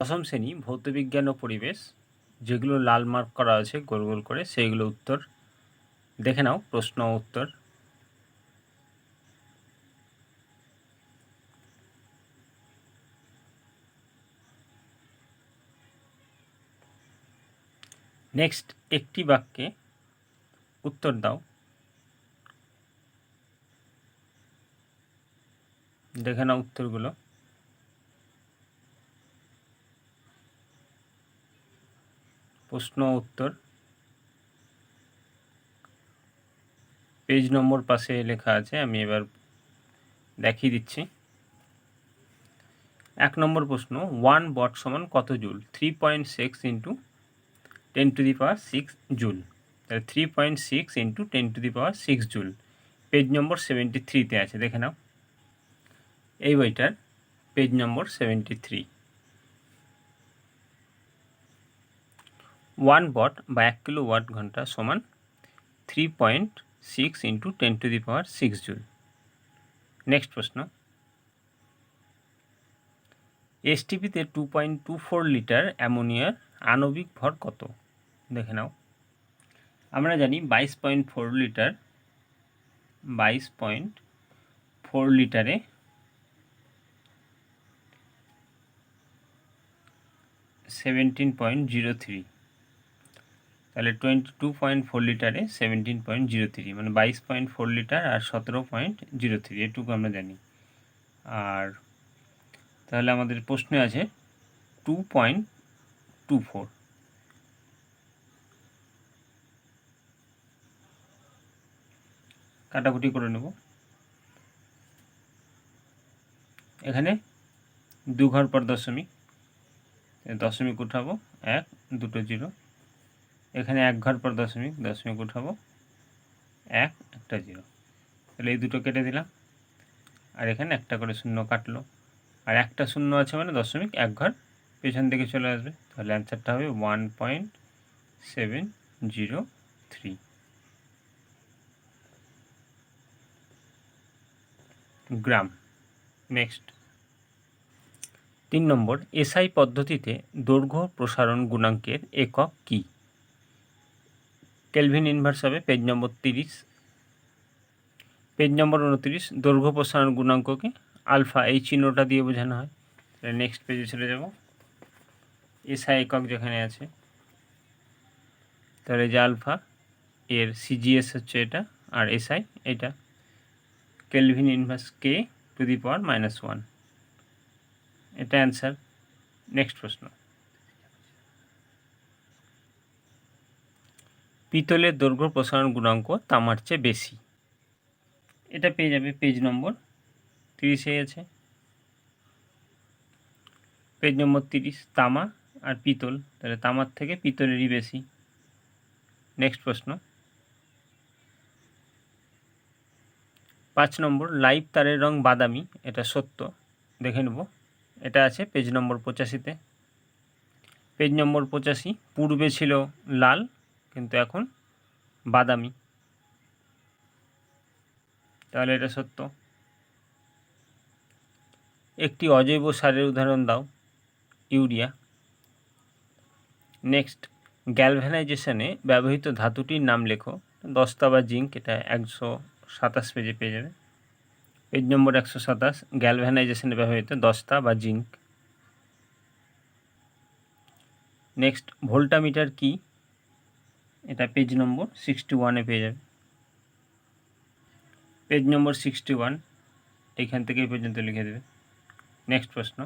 দশম শ্রেণি ভৌতবিজ্ঞান ও পরিবেশ, যেগুলো লাল মার্ক করা আছে গোল গোল করে, সেইগুলো উত্তর দেখে নাও, প্রশ্ন উত্তর। নেক্সট একটি বাক্যে উত্তর দাও। দেখে নাও উত্তরগুলো। প্রশ্ন উত্তর। পেজ নম্বর পাশে লেখা আছে, আমি এবার দেখিয়ে দিচ্ছি। এক নম্বর প্রশ্ন ওয়ান বট সমান কত joule? Three point six into ten to the power six joule. তাহলে three point six into ten to the power six joule. Page number seventy থ্রিতে আছে, দেখে নাও। এই বইটার page number seventy three one BOT বা এক কিলো ওয়াট ঘণ্টা সমান three point six into ten to the power six joule next প্রশ্ন। এসটিপিতে two point two four litre অ্যামোনিয়ার আণবিক ভর কত? দেখে নাও। আমরা জানি বাইশ পয়েন্ট ফোর লিটার বাইশ পয়েন্ট ফোর লিটারে সেভেন্টিন পয়েন্ট জিরো থ্রি তাহলে টোয়েন্টি টু পয়েন্ট ফোর লিটারে সেভেন্টিন পয়েন্ট জিরো থ্রি মানে বাইশ পয়েন্ট ফোর লিটার আর সতেরো পয়েন্ট জিরো থ্রি এটুকু আমরা জানি। আর তাহলে আমাদের প্রশ্নে আছে টু পয়েন্ট টু ফোর কাটাকুটি করে নেব। এখানে দু ঘর পর দশমিক দশমিক উঠাবো এক, দুটো জিরো। এখানে এক ঘর পর দশমিক দশমিক উঠাবো। এক, একটা জিরো। তাহলে এই দুটো কেটে দিলাম। আর এখানে একটা করে শূন্য কাটলো। আর একটা শূন্য আছে মানে দশমিক, এক ঘর পেছন দিকে চলে আসবে। তাহলে অ্যান্সারটা হবে one point seven zero three gram next তিন নম্বর, এসআই পদ্ধতিতে দৈর্ঘ্য প্রসারণ গুণাঙ্কের একক কী? কেলভিন ইনভার্স হবে পেজ নম্বর তিরিশ। পেজ নম্বর উনত্রিশ, দৈর্ঘ্য প্রসারণ গুণাঙ্ককে আলফা এই চিহ্নটা দিয়ে বোঝানো হয়। তাহলে নেক্সট পেজে চলে যাব। এসআই একক যেখানে আছে। তাহলে যে আলফা এর সিজিএস হচ্ছে এটা, আর এসআই এটা। Kelvin inverse K to the power minus one এটা অ্যান্সার নেক্সট প্রশ্ন। পিতলের দৈর্ঘ্য প্রসারণ গুণাঙ্ক তামার চেয়ে বেশি। এটা পেয়ে যাবে পেজ নম্বর তিরিশে আছে পেজ নম্বর তিরিশ, তামা আর পিতল। তাহলে তামার থেকে পিতলেরই বেশি। নেক্সট প্রশ্ন। পাঁচ নম্বর, লাইভ তারের রং বাদামি, এটা সত্য। দেখে নেব। এটা আছে পেজ নম্বর পঁচাশিতে। পেজ নম্বর পঁচাশি, পূর্বে ছিল লাল কিন্তু এখন বাদামি। তাহলে এটা সত্য। একটি অজৈব সারের উদাহরণ দাও, ইউরিয়া। নেক্সট গ্যালভ্যানাইজেশনে ব্যবহৃত ধাতুটির নাম লেখো। দস্তা বা জিঙ্ক, এটা একশো সাতাশ পেজে পেয়ে যাবে। পেজ নম্বর একশো সাতাশ গ্যালভ্যানাইজেশনে ব্যবহৃত দস্তা বা জিঙ্ক। নেক্সট, ভোল্টামিটার কি? এটা পেজ নম্বর সিক্সটি ওয়ানে পেয়ে যাবে। পেজ নম্বর সিক্সটি ওয়ান এইখান থেকে এই পর্যন্ত লিখে দেবে। নেক্সট প্রশ্ন।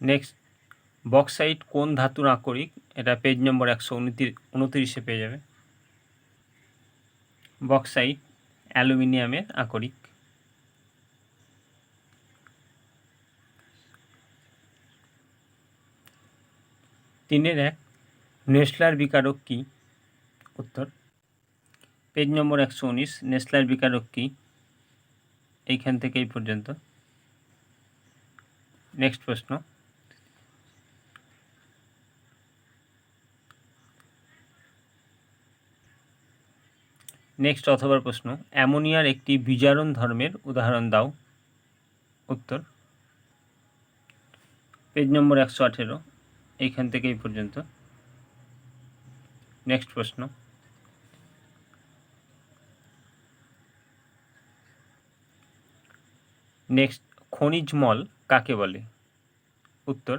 নেক্সট বক্সাইট কোন ধাতুর আকরিক? এটা পেজ নম্বর একশো উনতিরিশে পেয়ে যাবে। বক্সাইট অ্যালুমিনিয়ামের আকরিক। তিনের এক। নেসলার বিকারক কী? উত্তর। পেজ নম্বর একশো উনিশ, নেসলার বিকারক কী? এইখান থেকে এই পর্যন্ত। নেক্সট প্রশ্ন। নেক্সট অথবার প্রশ্ন। অ্যামোনিয়ার একটি বিজারণ ধর্মের উদাহরণ দাও। উত্তর। পেজ নম্বর একশো আঠেরো এইখান থেকে এই পর্যন্ত। নেক্সট প্রশ্ন। নেক্সট খনিজ মল কাকে বলে? উত্তর।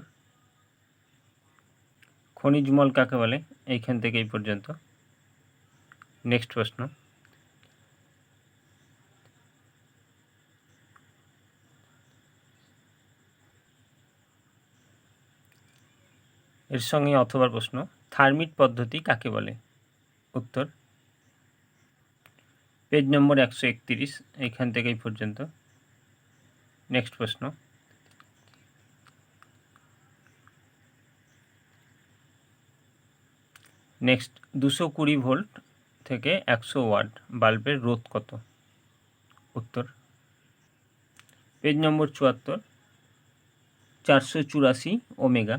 খনিজ মল কাকে বলে? এইখান থেকে এই পর্যন্ত। নেক্সট প্রশ্ন। এর সঙ্গে অথবা প্রশ্ন, থার্মিট পদ্ধতি কাকে বলে? উত্তর, পেজ নম্বর একশো একত্রিশ এইখান থেকে এই পর্যন্ত। নেক্সট প্রশ্ন, নেক্সট, দুশো কুড়ি ভোল্ট থেকে একশো ওয়াট বাল্বের রোধ কত? উত্তর, পেজ নম্বর চুয়াত্তর, চারশো চুরাশি ওমেগা।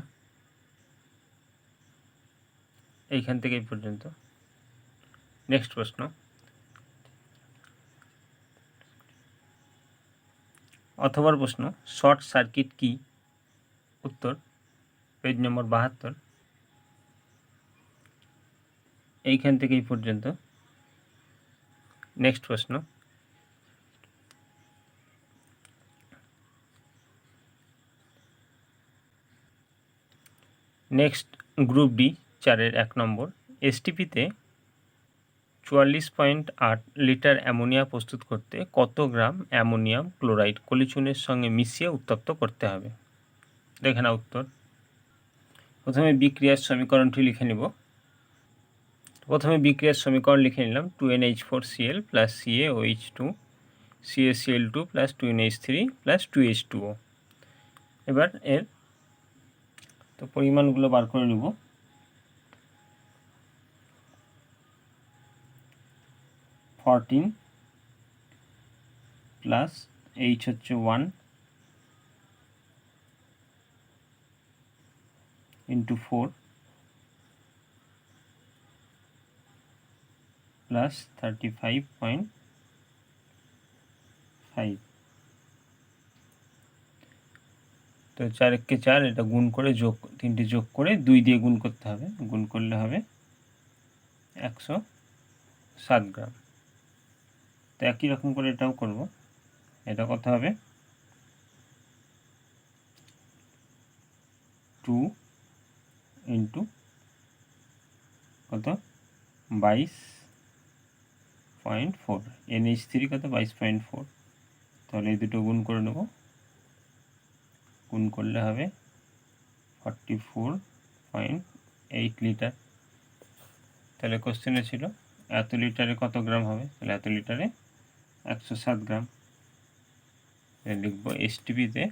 এইখান থেকে এই পর্যন্ত। নেক্সট প্রশ্ন। অথবার প্রশ্ন, শর্ট সার্কিট কি? উত্তর পেজ নম্বর বাহাত্তর। এইখান থেকে এই পর্যন্ত। নেক্সট প্রশ্ন। নেক্সট গ্রুপ ডি চারের এক নম্বর এসটিপিতে চুয়াল্লিশ পয়েন্ট আট লিটার অ্যামোনিয়া প্রস্তুত করতে কত গ্রাম অ্যামোনিয়াম ক্লোরাইড কলিচুনের সঙ্গে মিশিয়ে উত্তপ্ত করতে হবে? দেখে না উত্তর। প্রথমে বিক্রিয়ার সমীকরণটি লিখে নিব। প্রথমে বিক্রিয়ার সমীকরণ লিখে নিলাম two N H four CL plus CA O H two CA CL two plus two N H three plus two H two O. এবার এর তো পরিমাণগুলো বার করে নেব। ফরটিন প্লাস এইচ হচ্ছে one into four plus thirty five point five তো চার এককে চার, এটা গুণ করে যোগ, তিনটি যোগ করে দুই দিয়ে গুণ করতে হবে। গুণ করলে হবে একশো সাত গ্রাম। তো একই রকম করে এটাও করব। এটা কত হবে? টু ইন্টু কত? বাইশ পয়েন্ট ফোর। এনএইচ থ্রি কত? বাইশ পয়েন্ট ফোর। তাহলে এই দুটো গুণ করে নেব। গুণ করলে হবে forty four point eight litre. তাহলে কোশ্চেনে ছিল, এত লিটারে কত গ্রাম হবে? তাহলে এত লিটারে একশো সাত গ্রাম। লিখব এসটিপিতে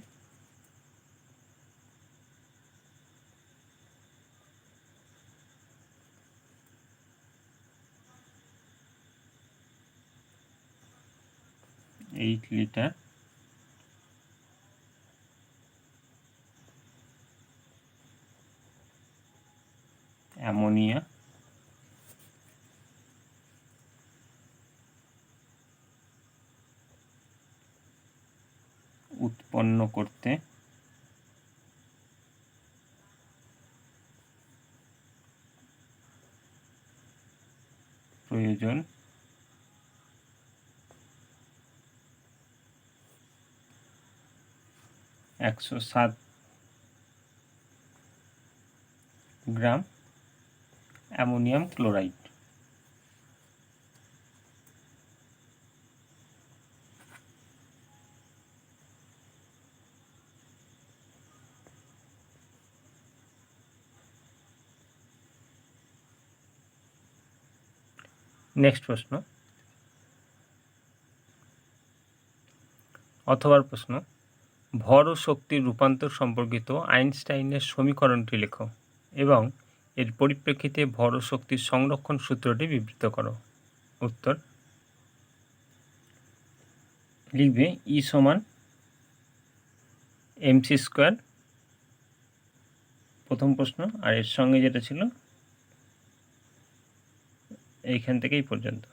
এইট লিটার অ্যামোনিয়া। উৎপন্ন করতে প্রয়োজন। একশো সাত গ্রাম অ্যামোনিয়াম ক্লোরাইড। নেক্সট প্রশ্ন। অথবার প্রশ্ন, ভর ও শক্তির রূপান্তর সম্পর্কিত আইনস্টাইনের সমীকরণটি লেখো এবং এর পরিপ্রেক্ষিতে ভর ও শক্তির সংরক্ষণ সূত্রটি বিবৃত করো। উত্তর, লিখবে ই সমান এমসি স্কোয়ার, প্রথম প্রশ্ন, আর এর সঙ্গে যেটা ছিল এইখান থেকেই পর্যন্ত।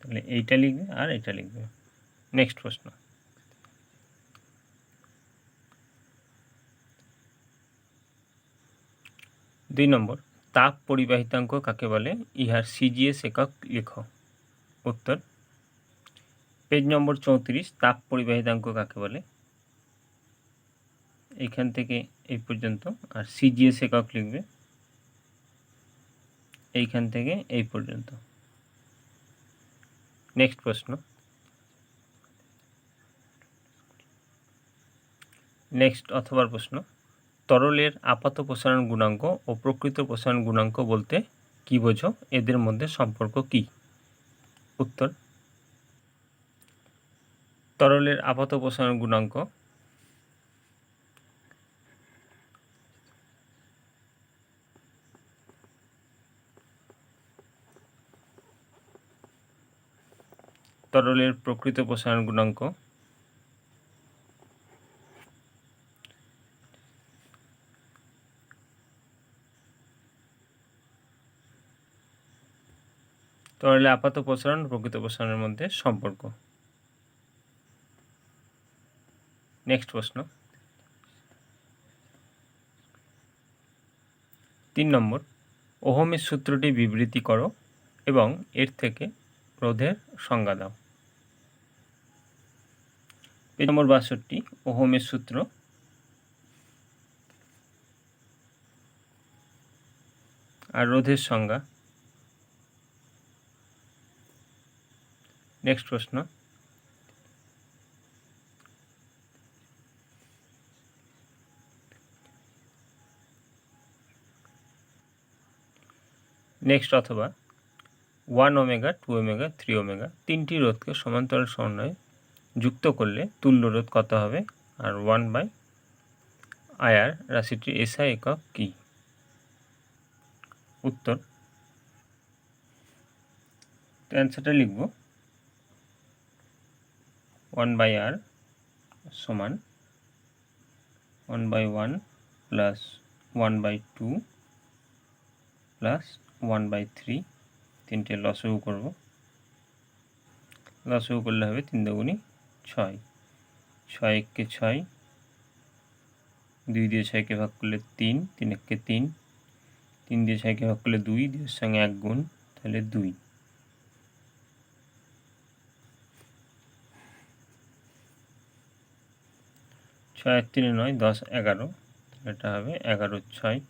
তাহলে এইটা লিখবে আর এটা লিখবে। নেক্সট প্রশ্ন। দুই নম্বর, তাপ পরিবাহিতাঙ্ক কাকে বলে? ইহার সিজিএস একক লেখ। উত্তর, পেজ নম্বর চৌত্রিশ, তাপ পরিবাহিতাঙ্ক কাকে বলে? এইখান থেকে এই পর্যন্ত, আর সিজিএস একক লিখবে। এইখান থেকে এই পর্যন্ত। নেক্সট প্রশ্ন। নেক্সট অথবার প্রশ্ন। তরলের আপাত প্রসারণ গুণাঙ্ক ও প্রকৃত প্রসারণ গুণাঙ্ক বলতে কি বোঝো? এদের মধ্যে সম্পর্ক কি? উত্তর। তরলের আপাত প্রসারণ গুণাঙ্ক তরলের প্রকৃত প্রসারণ গুণাঙ্ক। তরলে আপাত প্রসারণ প্রকৃত প্রসারণের মধ্যে সম্পর্ক। নেক্সট প্রশ্ন। তিন নম্বর, ওহমের সূত্রটি বিবৃতি করো এবং এর থেকে রোধের সংজ্ঞা দাও। পেজ নম্বর বাষট্টি, ওহমের সূত্র। আর রোধের সংজ্ঞা। নেক্সট প্রশ্ন। নেক্সট অথবা one omega two omega three omega তিনটি রোধকে সমান্তরাল সমন্বয়ে যুক্ত করলে তুল্য রোধ কত হবে? আর ওয়ান বাই আয়ার রাশিটির এসআই একক কি? উত্তর। অ্যান্সারটা লিখব। ওয়ান বাই আর সমান one by one plus one by two plus one by three তিনটে লসও করব। লসও করলে হবে তিন দুগুণি ছয়। ছয় এককে ছয়। দুই দিয়ে ছয়কে ভাগ করলে তিন তিন এককে তিন। তিন দিয়ে ছয়কে ভাগ করলে দুই, দুইয়ের সঙ্গে এক গুণ, তাহলে দুই। ছয় এক তিনে নয়, দশ এগারো। এটা হবে এগারো ছয়।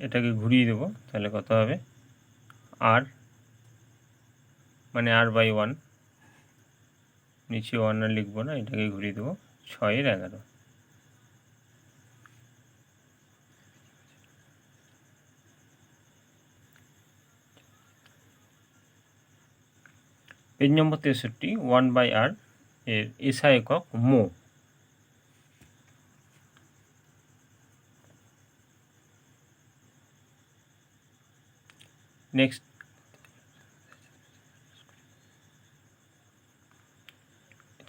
এটাকে ঘুরিয়ে দেবো, তাহলে কত হবে? আর মানে আর বাই ওয়ান। নিচে ওয়ান আর লিখব না, এটাকে ঘুরিয়ে দেবো। ছয়ের এগারো। পেজ নম্বর তেষট্টি, ওয়ান বাই আর এর এসা একক মো। নেক্সট।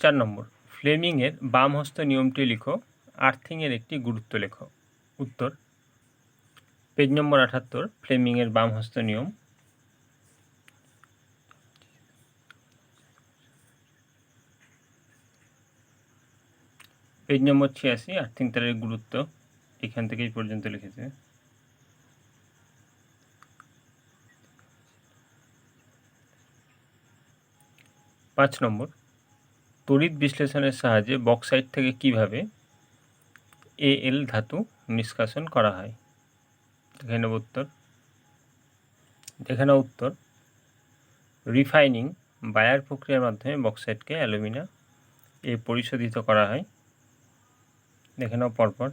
চার নম্বর, ফ্লেমিংয়ের বাম হস্ত নিয়মটি লিখো, আর্থিংয়ের একটি গুরুত্ব লেখো। উত্তর, পেজ নম্বর আঠাত্তর, ফ্লেমিংয়ের বাম হস্ত নিয়ম। পেজ নম্বর ছিয়াশি, আর্থিং তারের গুরুত্ব, এখান থেকেই পর্যন্ত লিখেছে। পাঁচ নম্বর তড়িৎ বিশ্লেষণের সাহায্যে বক্সাইট থেকে কীভাবে এ এল ধাতু নিষ্কাশন করা হয়? দেখে নেব উত্তর। দেখে উত্তর। রিফাইনিং বায়ার প্রক্রিয়ার মাধ্যমে বক্সাইটকে অ্যালুমিনা এ পরিশোধিত করা হয়। দেখে নাও পরপর।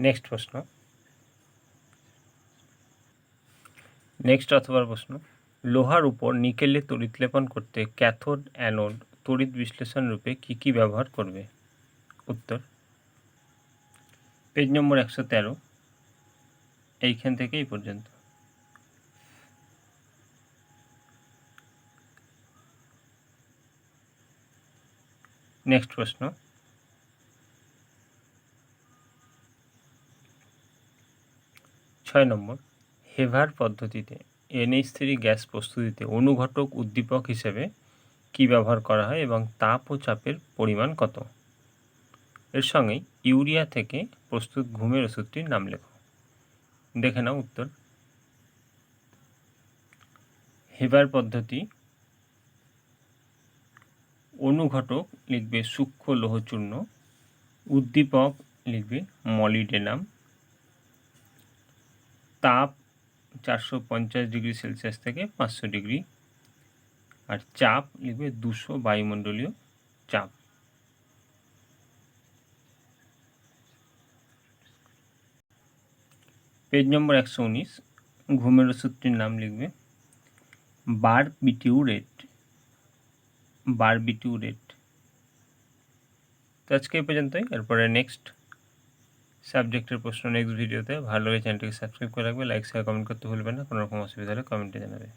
নেক্সট প্রশ্ন। নেক্সট অথবা প্রশ্ন। লোহার উপর নিকেলে তড়িৎ লেপন করতে ক্যাথোড অ্যানোড তড়িৎ বিশ্লেষণ রূপে কী কী ব্যবহার করবে? উত্তর, পেজ নম্বর একশো তেরো। এইখান থেকে এই পর্যন্ত। নেক্সট প্রশ্ন ছয় নম্বর, হেভার পদ্ধতিতে এনএইচ থ্রি গ্যাস প্রস্তুতিতে অনুঘটক উদ্দীপক হিসেবে কী ব্যবহার করা হয় এবং তাপ ও চাপের পরিমাণ কত? এর সঙ্গে ইউরিয়া থেকে প্রস্তুত ঘুমের ওষুধটির নাম লেখো। দেখে নাও উত্তর। হেভার পদ্ধতি, অনুঘটক লিখবে সূক্ষ্ম লোহচূর্ণ, উদ্দীপক লিখবে মলিডেনাম তাপ চারশো পঞ্চাশ ডিগ্রি সেলসিয়াস থেকে পাঁচশো ডিগ্রি আর চাপ লিখবে দুশো বায়ুমণ্ডলীয় চাপ। পেজ নম্বর একশো উনিশ, ঘুমের ওষুধটির নাম লিখবে বারবিটিউরেট বারবিটিউরেট। তো আজকে এই পর্যন্তই, এরপরে নেক্সট সাবজেক্টের প্রশ্ন নেক্সট ভিডিওতে ভালো লাগে চ্যানেলটিকে সাবস্ক্রাইব করে রাখবে লাইক শেয়ার কমেন্ট করতে ভুলবেন না, কোনো রকম অসুবিধা হলে কমেন্টে জানাবে।